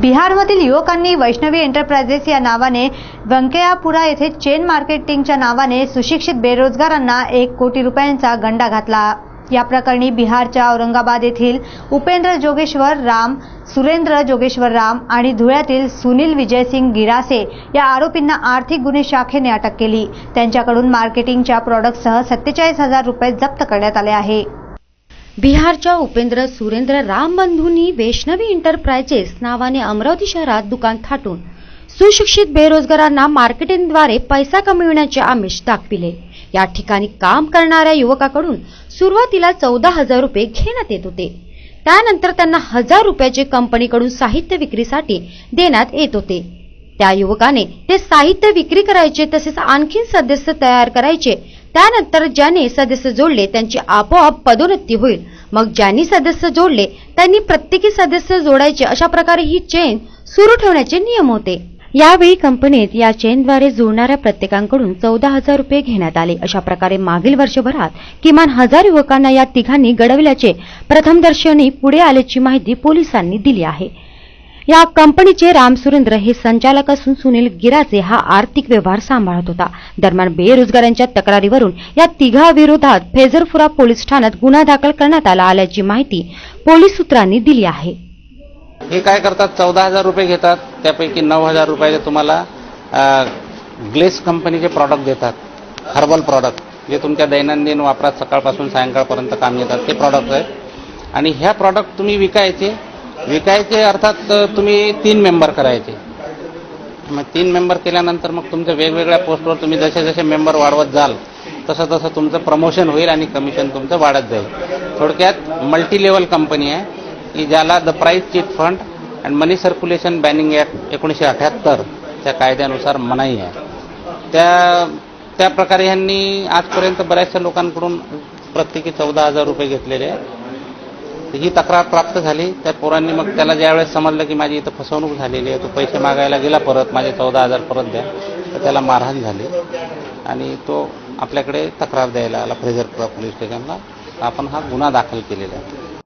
बिहारमधील युवकांनी वैष्णवी एंटरप्राइजेस या नावाने व्यंकयापुरा येथे चेन मार्केटिंगच्या नावाने सुशिक्षित बेरोजगारांना एक कोटी रुपयांचा गंडा घातला. या प्रकरणी बिहारच्या औरंगाबाद येथील उपेंद्र जोगेश्वर राम सुरेंद्र जोगेश्वर राम आणि धुळ्यातील सुनील विजयसिंग गिरासे या आरोपींना आर्थिक गुन्हे शाखेने अटक केली. त्यांच्याकडून मार्केटिंगच्या प्रॉडक्टसह सत्तेचाळीस हजार रुपये जप्त करण्यात आले आहे. बिहारच्या उपेंद्र सुरेंद्र रामबंधूंनी वैष्णवी इंटरप्राइजेस नावाने अमरावती शहरात दुकान थाटून सुशिक्षित बेरोजगारांना मार्केटिंगद्वारे पैसा कमविण्याचे आमिष दाखविले. या ठिकाणी काम करणाऱ्या युवकाकडून सुरुवातीला चौदा हजार रुपये घेण्यात येत होते. त्यानंतर त्यांना हजार रुपयाचे कंपनीकडून साहित्य विक्रीसाठी देण्यात येत होते. त्या युवकाने ते साहित्य विक्री करायचे तसेच आणखीन सदस्य तयार करायचे त्यानंतर ज्याने सदस्य जोडले त्यांची आपोआप पदोन्नती होईल. मग ज्यांनी सदस्य जोडले त्यांनी प्रत्येकी सदस्य जोडायचे अशा प्रकारे ही चेन सुरू ठेवण्याचे नियम होते. यावेळी कंपनीत या चेनद्वारे जुळणाऱ्या प्रत्येकांकडून चौदा हजार रुपये घेण्यात आले. अशा प्रकारे मागील वर्षभरात किमान हजार युवकांना या तिघांनी घडविल्याचे प्रथमदर्शनी पुढे आल्याची माहिती पोलिसांनी दिली आहे. या कंपनीचे राम सुरेंद्र हे संचालक असून सुनील गिराजे हा आर्थिक व्यवहार सांभाळत होता. दरम्यान बेरोजगारांच्या तक्रारीवरून या तिघाविरोधात फेजरपुरा पोलीस ठाण्यात गुन्हा दाखल करण्यात आला आल्याची माहिती पोलीस सूत्रांनी दिली आहे. हे काय करतात? चौदा हजार रुपये घेतात. त्यापैकी नऊ हजार रुपये तुम्हाला ग्लेस कंपनीचे प्रॉडक्ट देतात. हर्बल प्रॉडक्ट जे तुमच्या दैनंदिन वापरात सकाळपासून सायंकाळपर्यंत काम येतात. ते प्रॉडक्ट आहेत. आणि ह्या प्रॉडक्ट तुम्ही विकायचे विकायचे अर्थात तुम्ही तीन मेंबर करायचे. मग तीन मेंबर केल्यानंतर मग तुमच्या वेगवेगळ्या पोस्टवर तुम्ही जसे जसे मेंबर वाढवत जाल तसं तसं तुमचं प्रमोशन होईल आणि कमिशन तुमचं वाढत जाईल. थोडक्यात मल्टी लेवल कंपनी आहे की ज्याला the prize chit fund and money circulation banning act एकोणीसशे अठ्याहत्तर त्या कायद्यानुसार मनाई आहे. त्या त्या प्रकारे ह्यांनी आजपर्यंत बऱ्याचशा लोकांकडून प्रत्येकी चौदा हजार रुपये घेतलेले आहे ही तक्रार प्राप्त झाली त्या पोरांनी मग त्याला ज्यावेळेस समजलं की माझी इथं फसवणूक झालेली आहे तो पैसे मागायला गेला परत माझे चौदा हजार परत द्या तर त्याला मारहाण झाली. आणि तो आपल्याकडे तक्रार द्यायला आला फ्रेझरपुरा पोलीस स्टेशनला. आपण हा गुन्हा दाखल केलेला आहे.